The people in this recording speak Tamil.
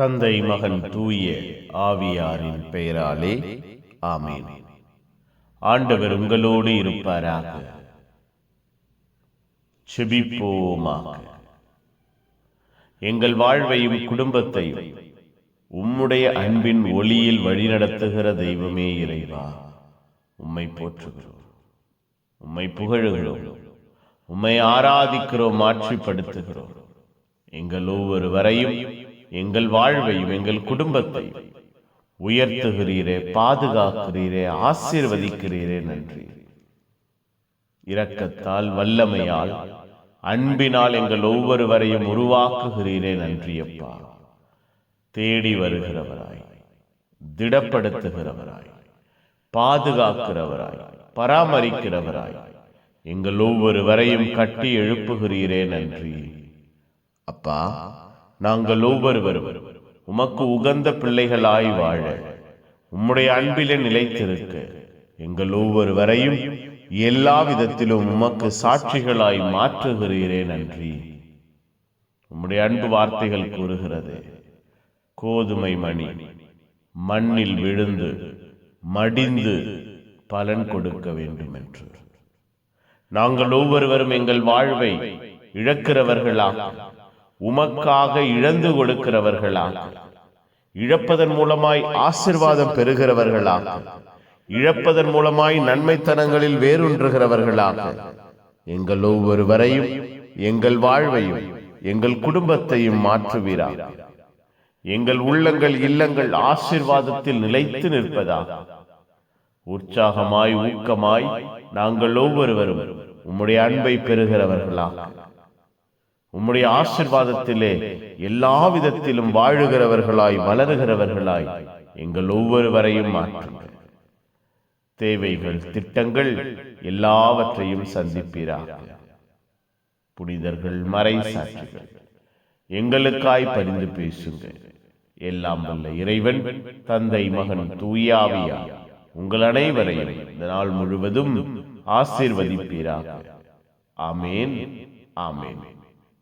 தந்தை மகன் தூய ஆவியாரின் பெயராலே ஆமேன். ஆண்டவர் உங்களோடு இருப்பாராக. செபிப்போமாக. எங்கள் வாழ்வையும் குடும்பத்தையும் உம்முடைய அன்பின் ஒளியில் வழிநடத்துகிற தெய்வமே இறைவா. உம்மை போற்றுகிறோம். உம்மை புகழுகிறோம். உம்மை ஆராதிக்கிறோம் ஆட்சிப்படுத்துகிறோம் எங்கள் ஒவ்வொருவரையும் எங்கள் வாழ்வையும் எங்கள் குடும்பத்தை உயர்த்துகிறீரே பாதுகாக்கிறீரே ஆசீர்வதிக்கிறீரே நன்றி. இரக்கத்தால் வல்லமையால் அன்பினால் எங்கள் ஒவ்வொருவரையும் உருவாக்குகிறீரே நன்றி அப்பா தேடி வருகிறவராய் திடப்படுத்துகிறவராய் பாதுகாக்கிறவராய் பராமரிக்கிறவராய் எங்கள் ஒவ்வொருவரையும் கட்டி எழுப்புகிறீரே நன்றி. அப்பா நாங்கள் ஒவ்வொருவரும் உமக்கு உகந்த பிள்ளைகளாய் வாழ உம்முடைய அன்பிலே நிலைத்திருக்க எங்கள் ஒவ்வொருவரையும் எல்லா விதத்திலும் உமக்கு சாட்சிகளாய் மாற்றுகிறீரே நன்றி. உம்முடைய அன்பு வார்த்தைகள் கூறுகிறது கோதுமை மணி மண்ணில் விழுந்து மடிந்து பலன் கொடுக்க வேண்டும் என்று நாங்கள் ஒவ்வொருவரும் எங்கள் வாழ்வை இழக்கிறவர்களாக உமக்காக இழந்து கொடுக்கிறவர்களாக இழப்பதன் மூலமாய் ஆசிர்வாதம் பெறுகிறவர்களாக இழப்பதன் மூலமாய் நன்மைத்தனங்களில் வேரூன்றுகிறவர்களாக எங்கள் ஒவ்வொருவரையும் எங்கள் வாழ்வையும் எங்கள் குடும்பத்தையும் மாற்றுவீராக எங்கள் உள்ளங்கள் இல்லங்கள் ஆசிர்வாதத்தில் நிலைத்து நிற்பதாக உற்சாகமாய் ஊக்கமாய் நாங்கள் ஒவ்வொருவரும் உம்முடைய அன்பை பெறுகிறவர்களாக உம்முடைய ஆசிர்வாதத்திலே எல்லா விதத்திலும் வாழுகிறவர்களாய் வளருகிறவர்களாய் எங்கள் ஒவ்வொருவரையும் மாற்றுங்கள் தேவைகள் திட்டங்கள் எல்லாவற்றையும் சந்திப்பீராக. புனிதர்கள் மறை சாட்சிகள் எங்களுக்காய் பரிந்து பேசுங்க எல்லாம் வல்ல இறைவன் தந்தை மகன் தூயாவியா உங்கள் அனைவரையும் இந்த நாள் முழுவதும் ஆசீர்வதிப்பீராக. ஆமேன் ஆமேன்.